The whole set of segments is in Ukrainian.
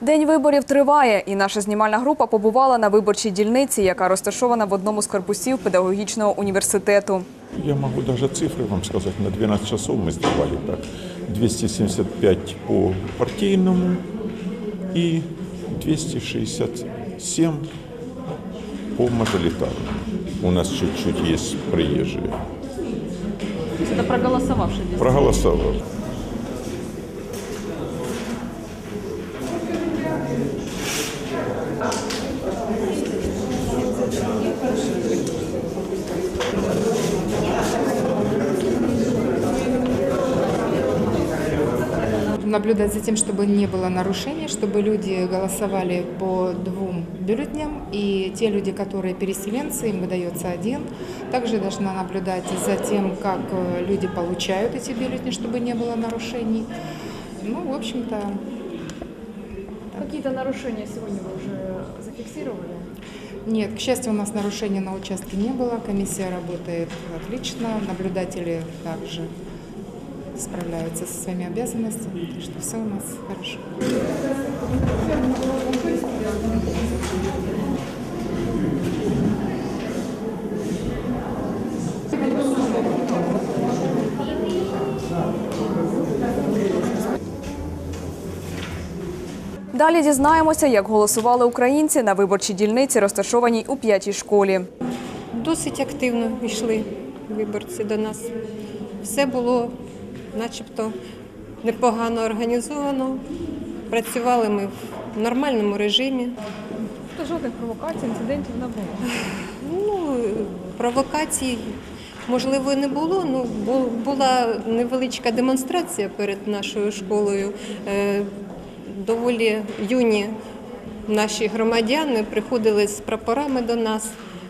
День виборів триває, і наша знімальна група побувала на виборчій дільниці, яка розташована в одному з корпусів педагогічного університету. Я могу даже цифры вам сказать. На 12 часов мы сдавали так. 275 по партийному и 267 по мажоритарному. У нас чуть-чуть есть приезжие. Это проголосовавшие. Проголосовал. Наблюдать за тем, чтобы не было нарушений, чтобы люди голосовали по двум бюллетням, и те люди, которые переселенцы, им выдается один. Также должна наблюдать за тем, как э, люди получают эти бюллетени, чтобы не было нарушений. Ну, в общем-то, Какие-то нарушения сегодня вы уже зафиксировали? нет, к счастью, у нас нарушений на участке не было, комиссия работает отлично, наблюдатели также справляются со своими обязанностями, так что все у нас хорошо. Далі дізнаємося, як голосували українці на виборчій дільниці, розташованій у п'ятій школі. Досить активно йшли виборці до нас. Все було начебто непогано організовано. Працювали ми в нормальному режимі. Тобто жодних провокацій, інцидентів не було. Ну, провокацій, можливо, і не було. Ну, була невеличка демонстрація перед нашою школою. Доволі юні наші громадяни приходили з прапорами до нас.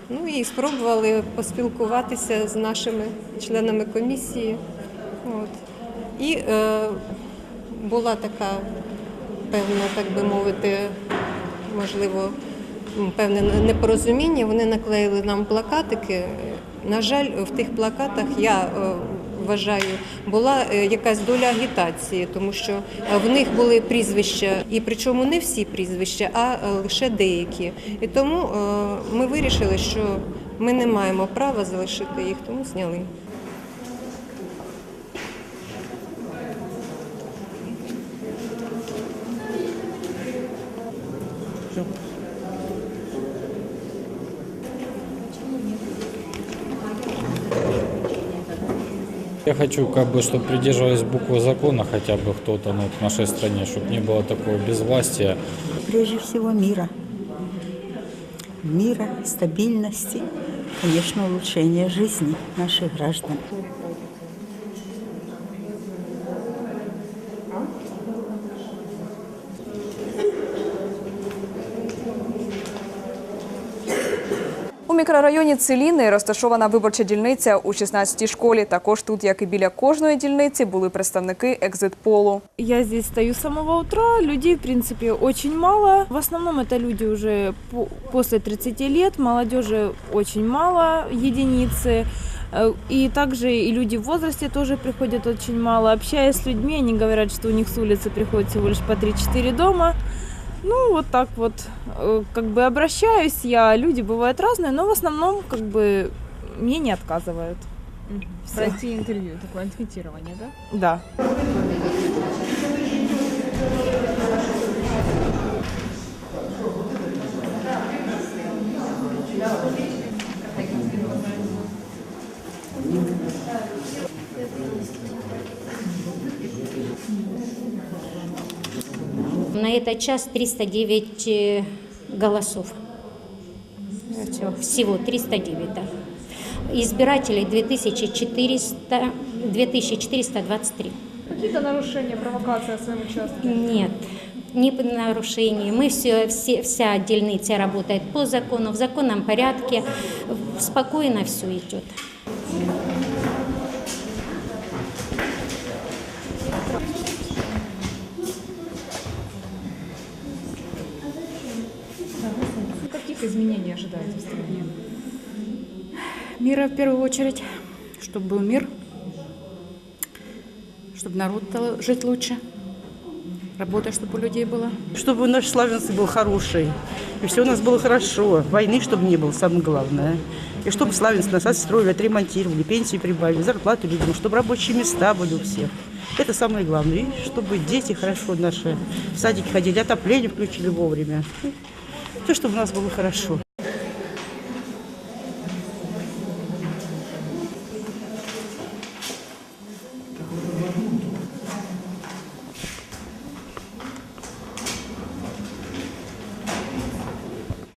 Ну і спробували поспілкуватися з нашими членами комісії. От. І е, була така певна, так би мовити, можливо, певне непорозуміння. Вони наклеїли нам плакатики. На жаль, в тих плакатах я е, вважаю, була е, якась доля агітації, тому що е, в них були прізвища, і причому не всі прізвища, а е, лише деякі. І тому ми вирішили, що ми не маємо права залишити їх, тому зняли. Я хочу, как бы, чтобы придерживались буквы закона хотя бы кто-то ну, в нашей стране, чтобы не было такого безвластия. прежде всего мира. Мира, стабильности, конечно, улучшения жизни наших граждан. мікрорайоні Целіни розташована виборча дільниця у 16-й школі. Також тут, як і біля кожної дільниці, були представники екзитполу. Я здесь стою с самого утра, людей, в принципе, очень мало. В основном это люди уже по- после 30 лет, молодежи очень мало, единицы. Э, И также и люди в возрасте тоже приходят очень мало. Общаясь с людьми, они говорят, что у них с улицы приходит всего лишь по 3-4 дома. Ну, вот так вот, э, как бы обращаюсь я. Люди бывают разные, но в основном, как бы, мне не отказывают. Всё. Пройти интервью, такое анкетирование, да? Да. На этот час 309 э, голосов. Всё, Всего 309, да. Избирателей 2400, 2423. Какие-то нарушения, провокации в своем участке? Нет, не по нарушению. Мы все, все, вся дельница работает по закону, в законном порядке. Спокойно все идет. Ну, Изменений ожидаете в стране? Мира в первую очередь, чтобы был мир, чтобы народ стал жить лучше. работа, чтобы у людей была. Чтобы наш Славянск был хороший, и все у нас было хорошо. Войны, чтобы не было, самое главное. И чтобы Славянск нас отстроили, отремонтировали, пенсии прибавили, зарплаты людям, чтобы рабочие места были у всех. Это самое главное. И чтобы дети хорошо наши в садики ходили, отопление включили вовремя. Все, чтобы у нас было хорошо.